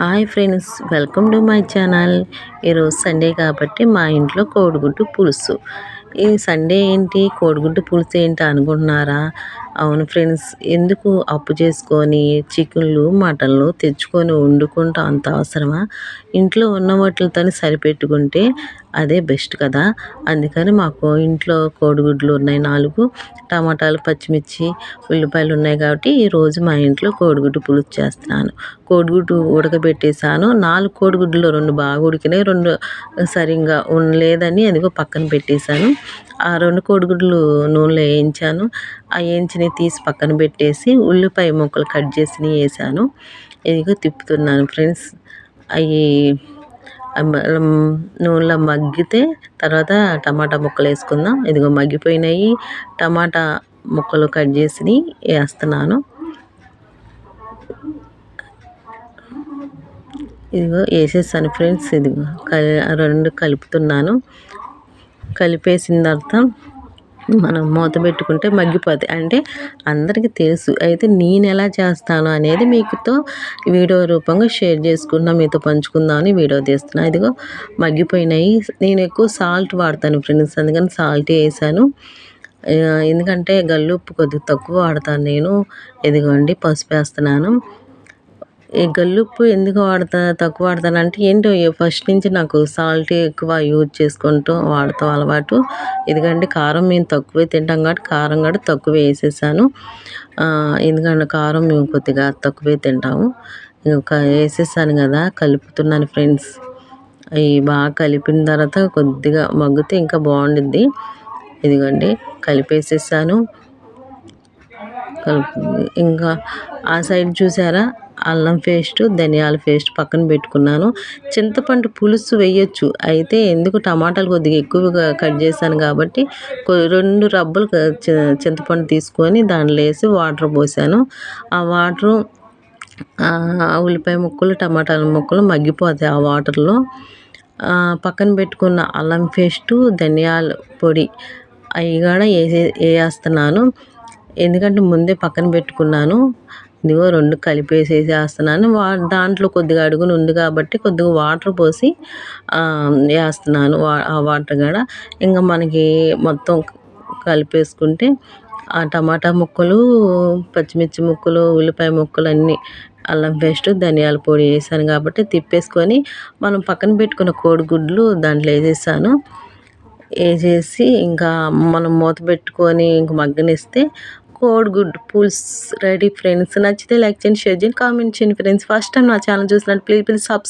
Hi friends welcome to my channel. ఈరోజు Sunday కాబట్టి మా ఇంట్లో కోడిగుడ్డు పులుసు. ఈ సండే ఏంటి కోడిగుడ్డు పులుసు ఏంటి అనుకుంటున్నారా? అవును ఫ్రెండ్స్. ఎందుకు అప్పు చేసుకొని చికెన్లు మటన్లు తెచ్చుకొని వండుకుంటా అంత అవసరమా? ఇంట్లో ఉన్న వాటితో సరిపెట్టుకుంటే అదే బెస్ట్ కదా. అందుకని మాకు ఇంట్లో కోడిగుడ్లు ఉన్నాయి నాలుగు టమాటాలు పచ్చిమిర్చి ఉల్లిపాయలు ఉన్నాయి కాబట్టి ఈరోజు మా ఇంట్లో కోడిగుడ్డు పులుసు చేస్తున్నాను. కోడిగుడ్డు ఉడకబెట్టేసాను నాలుగు కోడిగుడ్లు రెండు బాగా ఉడికినాయి రెండు సరిగ్గా లేదని అదిగో పక్కన పెట్టేశాను. ఆ రెండు కోడిగుడ్లు నూనెలో వేయించాను. ఆ వేయించినవి తీసి పక్కన పెట్టేసి ఉల్లిపాయ ముక్కలు కట్ చేసి వేసాను. ఇదిగో తిప్పుతున్నాను ఫ్రెండ్స్. అవి నూనెలో మగ్గితే తర్వాత టమాటా ముక్కలు వేసుకుందాం. ఇదిగో మగ్గిపోయినాయి. టమాటా ముక్కలు కట్ చేసి వేస్తున్నాను. ఇదిగో వేసేసాను ఫ్రెండ్స్. ఇదిగో కలి రెండు కలుపుతున్నాను. కలిపేసిన తర్వాత మనం మూత పెట్టుకుంటే మగ్గిపోతాయి అంటే అందరికీ తెలుసు. అయితే నేను ఎలా చేస్తాను అనేది మీకుతో వీడియో రూపంగా షేర్ చేసుకున్నా మీతో పంచుకుందామని వీడియో తీస్తున్నా. ఇదిగో మగ్గిపోయినాయి. నేను ఎక్కువ సాల్ట్ వాడతాను ఫ్రెండ్స్. అందుకని సాల్ట్ వేసాను. ఎందుకంటే గల్లుప్పు కొద్దిగా తక్కువ వాడతాను నేను. ఇదిగోండి పసుపు వేస్తున్నాను. ఈ గల్లుప్పు ఎందుకు వాడతా తక్కువ వాడతానంటే ఏంటో ఫస్ట్ నుంచి నాకు సాల్ట్ ఎక్కువ యూజ్ చేసుకుంటూ వాడతాం అలవాటు. ఎందుకంటే కారం మేము తక్కువే తింటాం కాబట్టి కారం కూడా తక్కువ వేసేసాను. ఎందుకంటే కారం మేము కొద్దిగా తక్కువే తింటాము. ఇంకా వేసేసాను కదా కలుపుతున్నాను ఫ్రెండ్స్. అవి బాగా కలిపిన తర్వాత కొద్దిగా మగ్గితే ఇంకా బాగుండిద్ది. ఇదిగోండి కలిపేసేసాను. కలుపు ఇంకా ఆ సైడ్ చూసారా? అల్లం పేస్ట్ ధనియాల పేస్ట్ పక్కన పెట్టుకున్నాను. చింతపండు పులుసు వేయొచ్చు. అయితే ఎందుకు టమాటాలు కొద్దిగా ఎక్కువగా కట్ చేశాను కాబట్టి రెండు రబ్బలు చింతపండు తీసుకొని దాంట్లో వేసి వాటర్ పోసాను. ఆ వాటరు ఉల్లిపాయ ముక్కలు టమాటాల ముక్కలు మగ్గిపోతాయి ఆ వాటర్లో. పక్కన పెట్టుకున్న అల్లం పేస్టు ధనియాల పొడి అవి కూడా వేసే వేస్తున్నాను ఎందుకంటే ముందే పక్కన పెట్టుకున్నాను. ఇదిగో రెండు కలిపేసేసి వేస్తున్నాను. వా దాంట్లో కొద్దిగా అడుగును ఉంది కాబట్టి కొద్దిగా వాటర్ పోసి వేస్తున్నాను. ఆ వాటర్ కూడా. ఇంకా మనకి మొత్తం కలిపేసుకుంటే ఆ టమాటా ముక్కలు పచ్చిమిర్చి ముక్కలు ఉల్లిపాయ ముక్కలు అన్నీ అల్లం పేస్ట్ ధనియాల పొడి వేసాను కాబట్టి తిప్పేసుకొని మనం పక్కన పెట్టుకున్న కోడిగుడ్లు దాంట్లో వేసేసాను. వేసేసి ఇంకా మనం మూత పెట్టుకొని ఇంక మగ్గనిస్తే కోడిగుడ్డు పూల్స్ రెడీ ఫ్రెండ్స్ నచ్చితే లైక్ చేయండి షేర్ చేయండి కామెంట్ చేయండి ఫ్రెండ్స్. ఫస్ట్ టైం నా ఛానల్ చూసినట్టు ప్లీజ్ ప్లీజ్ సబ్స్క్రైబ్